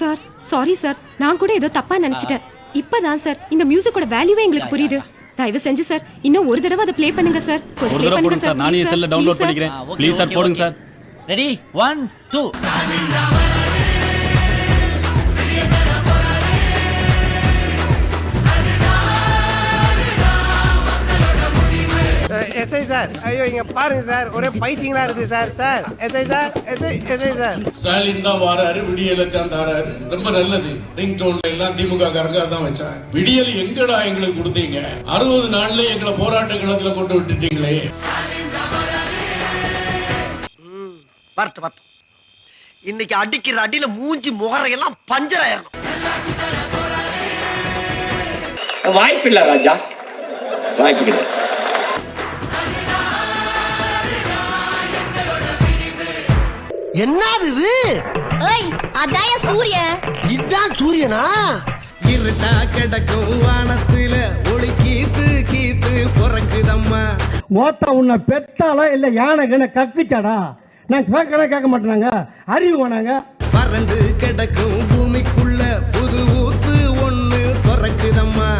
Sir sorry sir நான் கூட ஏதோ தப்பா நினைச்சிட்டேன். இப்பதான் சார் இந்த மியூசிக்கோட வேல்யூவே எங்களுக்கு புரியுது. தயவு செஞ்சு சார் இன்னும் ஒரு தடவை அதை ப்ளே பண்ணுங்க சார் கொஞ்சம் ப்ளே பண்ணுங்க சார் நானே செல்ல. டவுன்லோட். பண்ணிக்கிறேன். ப்ளீஸ் சார் போடுங்க sir ready one two SI sir ஐயோ இங்க பாருங்க சார் ஒரே பைத்தியங்களா இருக்கு sir sir SI sir SI SI sir Stalin தான் வாராரு விடியலை தான் தாராரு. ரொம்ப நல்லது. ரிங் டோன்ல எல்லாம் திமுக காரங்க தான் வச்சாங்க. விடியல் எங்கடா எங்களுக்கு கொடுத்தீங்க? அறுபது நாள்ல எங்களை போராட்ட களத்துல கொண்டு விட்டுட்டீங்களே. வரட்டு வரட்டு இன்னைக்கு அடிக்கிற அடியில மூஞ்சி முகரையெல்லாம் பஞ்சர் ஆயிரணும். வாய்ப்பில்லை ராஜா. வாய்ப்பு கிடையாது என்னது இது? ஏய் அதாய சூரியன் இதுதான் சூரியனா? இருட்டா கிடக்கும் வானத்துல ஒளி கீத்து கீத்து பிறக்குதம்மா. மோத்தா உன்னை பெத்தாலா இல்ல யானை கண்ண கக்குச்சாடா? நான் கேட்கறேன் கேட்க மாட்டேனாங்க. அறிவு வேணாங்க. வறண்டு கிடக்கும் பூமிக்குள்ள புது ஊத்து ஒண்ணு பிறக்குதம்மா.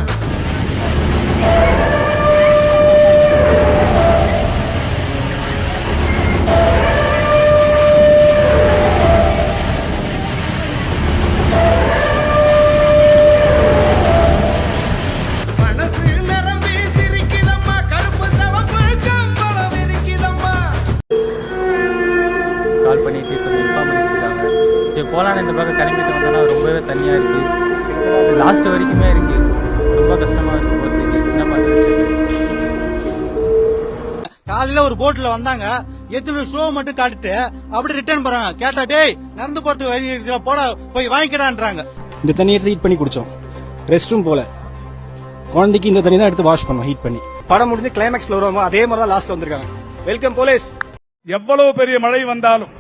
போகலான்னு இந்த பக்கம் கிளம்பிட்டு வந்தோன்னா ரொம்பவே தனியாக இருக்குது லாஸ்ட் வரைக்குமே இருக்குது ரொம்ப கஷ்டமாக இருக்குது போகிறதுக்கு என்ன பண்ணுறது காலையில ஒரு போட்ல வந்தாங்க. எத்தனை ஷோ மட்டும் காட்டிட்டு அப்படி ரிட்டர்ன் போறாங்க. கேட்டா டேய் நடந்து போறதுக்கு வழி இருக்குல்ல போட போய் வாங்கிக்கடான்றாங்க. இந்த தண்ணி எடுத்து ஹீட் பண்ணி குடிச்சோம். ரெஸ்ட் ரூம் போல. குழந்தைக்கு இந்த தண்ணி தான் எடுத்து வாஷ் பண்ணோம் ஹீட் பண்ணி. படம் முடிஞ்சு கிளைமேக்ஸ்ல வருவாங்க. அதே மாதிரி தான் லாஸ்ட்ல வந்திருக்காங்க. வெல்கம் போலீஸ் எவ்வளவு பெரிய மழை வந்தாலும்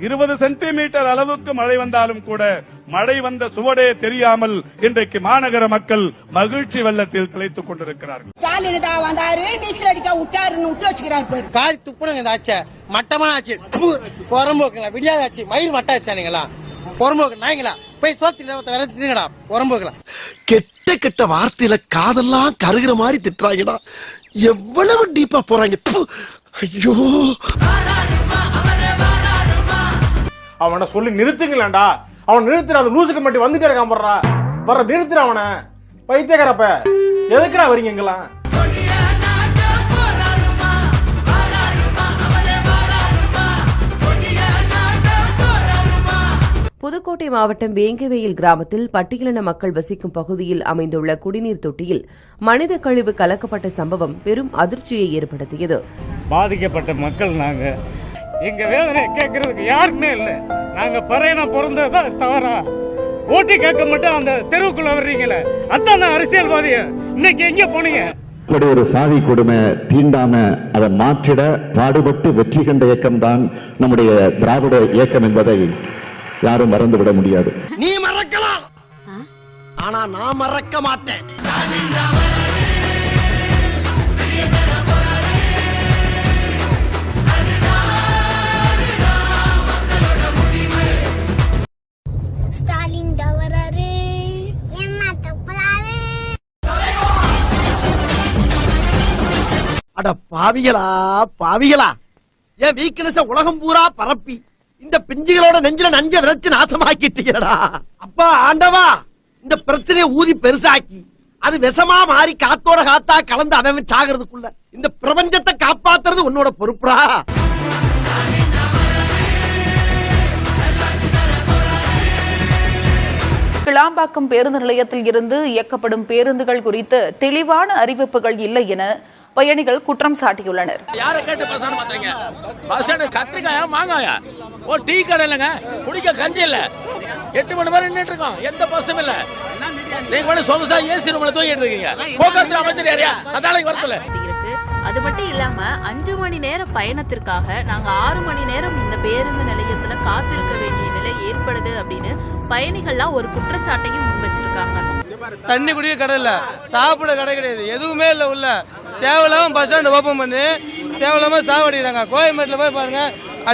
இருபது சென்டிமீட்டர் அளவுக்கு மழை வந்தாலும் கூட மழை வந்த சுவடே தெரியாமல் இன்றைக்கு மாநகர மக்கள் மகிழ்ச்சி வெள்ளத்தில் திளைத்துக் கொண்டிருக்கிறார்கள். ஸ்டாலின் தான் வந்தாரு நீச்சல் அடிக்க விட்டாருன்னு விட்டு வச்சுக்கிறாரு பாரு. காரி துப்புனங்க இந்த ஆச்சே. மட்டமான ஆச்சு. புறம்போக்குங்களா விடியாத ஆச்சு மயிர் மட்ட ஆச்சானுங்களா புறம்போக்கு நாய்ங்களா? போய் சோத்து வேற தின்னுங்கடா புறம்போக்குல. கெட்ட கெட்ட வார்த்தையில காதெல்லாம் கருகிற மாதிரி திட்டுறாங்கடா. எவ்வளவு டீப்பா போறாங்க. ஐயோ. அவனை சொல்லி நிறுத்துங்களேன்டா. அவன் நிறுத்துற அந்த லூசுக்கு மட்டும் வந்துட்டே இருக்கான் போடுறா வர நிறுத்துற அவனை. பைத்தியக்காரப்ப. எதுக்குடா வரீங்க இங்கெல்லாம்? புதுக்கோட்டை மாவட்டம் வேங்கவேயில் கிராமத்தில் பட்டியலின மக்கள் வசிக்கும் பகுதியில் அமைந்துள்ள குடிநீர் தொட்டியில் மனித கழிவு கலக்கப்பட்ட சம்பவம் பெரும் அதிர்ச்சியை ஏற்படுத்தியது. பாதிக்கப்பட்ட மக்கள் நாங்க எங்க வேதனை கேட்கறதுக்கு யாருமே இல்ல. நாங்க பறையனா பிறந்ததுதான் தவறா? ஓட்டு கேட்க மட்டும் அந்த தெருவுக்குள்ள வர்றீங்களே. அதான் அரசியல்வாதிய? இன்னைக்கு எங்க போனீங்க? இப்படி ஒரு சாதி கொடுமை தீண்டாம அதை மாற்றிட பாடுபட்டு வெற்றி கண்ட இயக்கம் தான் நம்முடைய திராவிட இயக்கம் என்பதை யாரும் மறந்துவிட முடியாது. நீ மறக்கலாம். ஆனா நான் மறக்க மாட்டேன். அட பாவிகளா பாவிகளா. என் வீக்னஸ உலகம் பூரா பரப்பி இந்த பிஞ்சுகளோட நெஞ்சில நஞ்ச விதைச்சு நாசமாக்கிட்டீங்கடா அப்பா ஆண்டவா இந்த பிரச்சனையை ஊதி பெருசாக்கி அது விஷமா மாறி காத்தோட காத்தா கலந்து அவன் சாகிறதுக்குள்ள இந்த பிரபஞ்சத்தை காப்பாத்துறது உன்னோட பொறுப்புடா. கிளாம்பாக்கம் பேருந்து நிலையத்தில் இருந்து இயக்கப்படும் பேருந்துகள் குறித்து தெளிவான அறிவிப்புகள் இல்லை என பயணிகள் குற்றம் சாட்டியுள்ளனர். யாரை கேட்டு பஸ் ஸ்டாண்ட் மாத்துறீங்க பஸ் ஸ்டாண்ட் கத்திரிக்காயா மாங்காயா? ஓ டீ கடை இல்லைங்க. குடிக்க கஞ்சி இல்ல. எட்டு மணி நேரம் நின்றுட்டு இருக்கோம். எந்த பஸ்ஸும் இல்ல. நீங்க மட்டும் சொகுசா ஏசி ரூம்ல தூங்கிட்டு இருக்கீங்க. போக்குவரத்து அமைச்சர் யாரையா அதாலைக்கு வரத்துல இருக்கு. அது மட்டும் இல்லாம அஞ்சு மணி நேர பயணத்திற்காக நாங்க ஆறு மணி நேரம் இந்த பேருந்து நிலையத்துல காத்திருக்க வேண்டிய நிலை ஏற்படுது அப்படின்னு பயணிகள்லாம் ஒரு குற்றச்சாட்டையும் முன் வச்சிருக்காங்க. தண்ணி குடிக்க கடை இல்ல. சாப்பிட கடை கிடையாது. எதுவுமே இல்ல உள்ள. தேவையில்லாம பஸ் ஸ்டாண்ட் ஓபன் பண்ணி. தேவையில்லாம சாவடிக்கிறாங்க. கோயம்பேட்டில் போய் பாருங்க.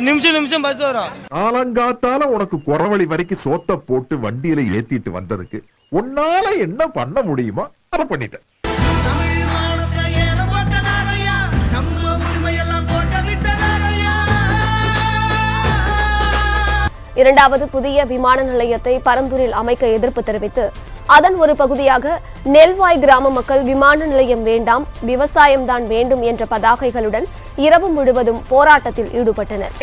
நிமிஷம் நிமிஷம் பஸ் வரும். காலங்காத்தால உனக்கு குறவழி வரைக்கும் சோத்த போட்டு வண்டியில ஏத்திட்டு வந்ததுக்கு உன்னால என்ன பண்ண முடியுமோ அதை பண்ணிட்டேன். இரண்டாவது புதிய விமான நிலையத்தை பரந்தூரில் அமைக்க எதிர்ப்பு தெரிவித்து அதன் ஒரு பகுதியாக நெல்வாய் கிராம மக்கள் விமான நிலையம் வேண்டாம் விவசாயம்தான் வேண்டும் என்ற பதாகைகளுடன் இரவு முழுவதும் போராட்டத்தில் ஈடுபட்டனர்.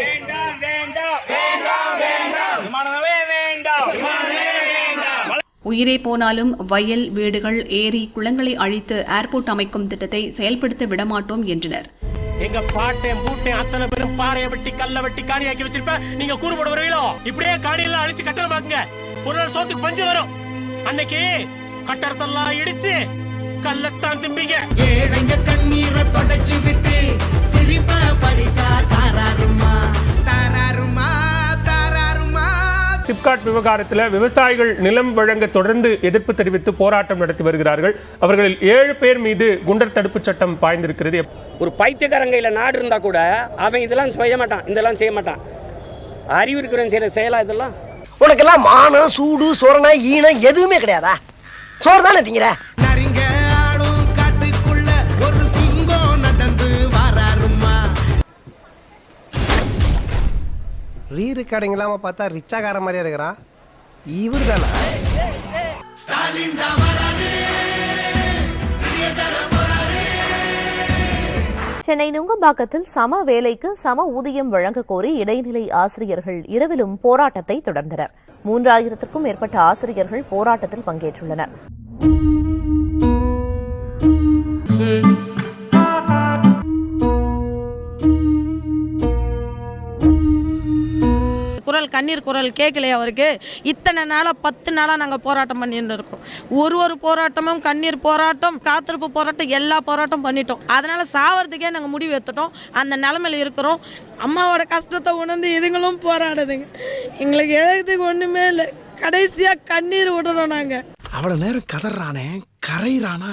உயிரே போனாலும் வயல் வீடுகள் ஏரி குளங்களை அழித்து ஏர்போர்ட் அமைக்கும் திட்டத்தை செயல்படுத்த விடமாட்டோம் என்றனர். எங்க பாட்டேன் பூட்டேன் அத்தனை பேரும் பாறைய வெட்டி கல்ல வெட்டி காணியாக்கி வச்சிருப்ப நீங்க கூறு போட வருவீங்களோ இப்படியே காணியெல்லாம் அழிச்சு கட்டணமாக்குங்க. ஒரு நாள் சோத்துக்கு பஞ்சம் வரும். அன்னைக்கு கட்டடத்தெல்லாம் இடிச்சு கல்லத்தான் திம்பிங்க. ஏழைங்க கண்ணீரை தொடச்சு விட்டு சிரிப்ப பரிசா தாராருமா? தாராருமா சிப்காட் விவகாரத்தில் விவசாயிகள் நிலம் வழங்க தொடர்ந்து எதிர்ப்பு தெரிவித்து போராட்டம் நடத்தி வருகிறார்கள். அவர்களில் ஏழு பேர் மீது குண்டர் தடுப்பு சட்டம் பாய்ந்திருக்கிறது. ஒரு பைத்தியக்காரங்கையில் நாடு இருந்தா கூட அவன் இதெல்லாம் செய்ய மாட்டான் இதெல்லாம் செய்ய மாட்டான். அறிவு இருக்கிறவன் செய்யற செயலா இதெல்லாம்? உனக்கெல்லாம் மானம் சூடு சொரணை ஈனம் எதுவுமே கிடையாதா? சோறு தானே திங்கிற? நரிங்க ஆடும் காட்டுக்குள்ள ஒரு சிங்கம் நடந்து வராருமா ரீ ரெக்கார்டிங் இல்லாம பார்த்தா ரிச்சாகார மாதிரியா இருக்கிறான். இவர் தானா சென்னை நுங்கம்பாக்கத்தில் சம வேலைக்கு சம ஊதியம் வழங்க கோரி இடைநிலை ஆசிரியர்கள் இரவிலும் போராட்டத்தை தொடர்ந்தனர். மூன்றாயிரத்திற்கும் மேற்பட்ட ஆசிரியர்கள் போராட்டத்தில் பங்கேற்றுள்ளனர். குரல் கண்ணீர் குரல் கேட்கலையா அவருக்கு? இத்தனை நாளாக பத்து நாளாக நாங்கள் போராட்டம் பண்ணிட்டு இருக்கோம். ஒரு ஒரு போராட்டமும் கண்ணீர் போராட்டம் காத்திருப்பு போராட்டம் எல்லா போராட்டம் பண்ணிட்டோம். அதனால் சாவறதுக்கே நாங்கள் முடிவு எடுத்துட்டோம். அந்த நிலமையில இருக்கிறோம். அம்மாவோட கஷ்டத்தை உணர்ந்து இதுங்களும் போராடுதுங்க. எங்களுக்கு எழுதுக்கு ஒன்றுமே இல்லை. கடைசியாக கண்ணீர் விடுறோம் நாங்கள் அவ்வளோ நேரம் கதறானே கரையிறானா?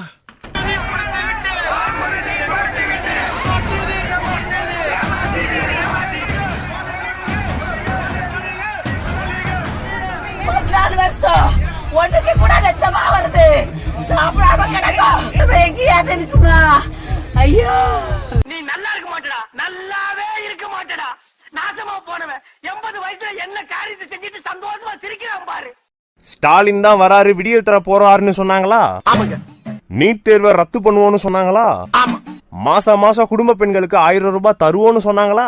எங்கேயாவது இருக்குமா ஐயோ. நீ நல்லா இருக்க மாட்டடா. நல்லாவே இருக்க மாட்டடா. நாசமா போனவன். எண்பது வயசுல என்ன காரியத்தை செஞ்சுட்டு சந்தோஷமா சிரிக்கிறான் பாரு. ஸ்டாலின் தான் வராரு விடியல் தர போறாருன்னு சொன்னாங்களா? ஆமாங்க. நீட் தேர்வை ரத்து பண்ணுவோம்னு சொன்னாங்களா? ஆமா. மாசம் மாசம் குடும்ப பெண்களுக்கு ஆயிரம் ரூபாய் தருவோம்னு சொன்னாங்களா?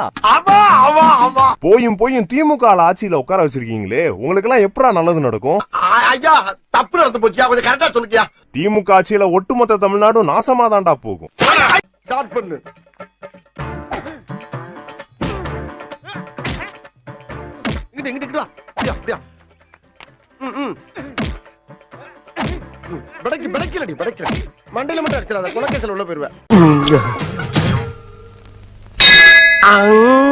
போயும் போயும் திமுக ஆட்சியில உட்கார வச்சிருக்கீங்களே உங்களுக்கு எல்லாம் எப்படா நல்லது நடக்கும்? தப்பு நடந்து போச்சியா கொஞ்சம் கரெக்டா சொல்லுக்கியா திமுக ஆட்சியில ஒட்டுமொத்த தமிழ்நாடும் நாசமா தாண்டா போகும் மண்டையில மட்டும் அடிச்சிடாத. குலக்கேசல் உள்ள போயிருவேன் అంగ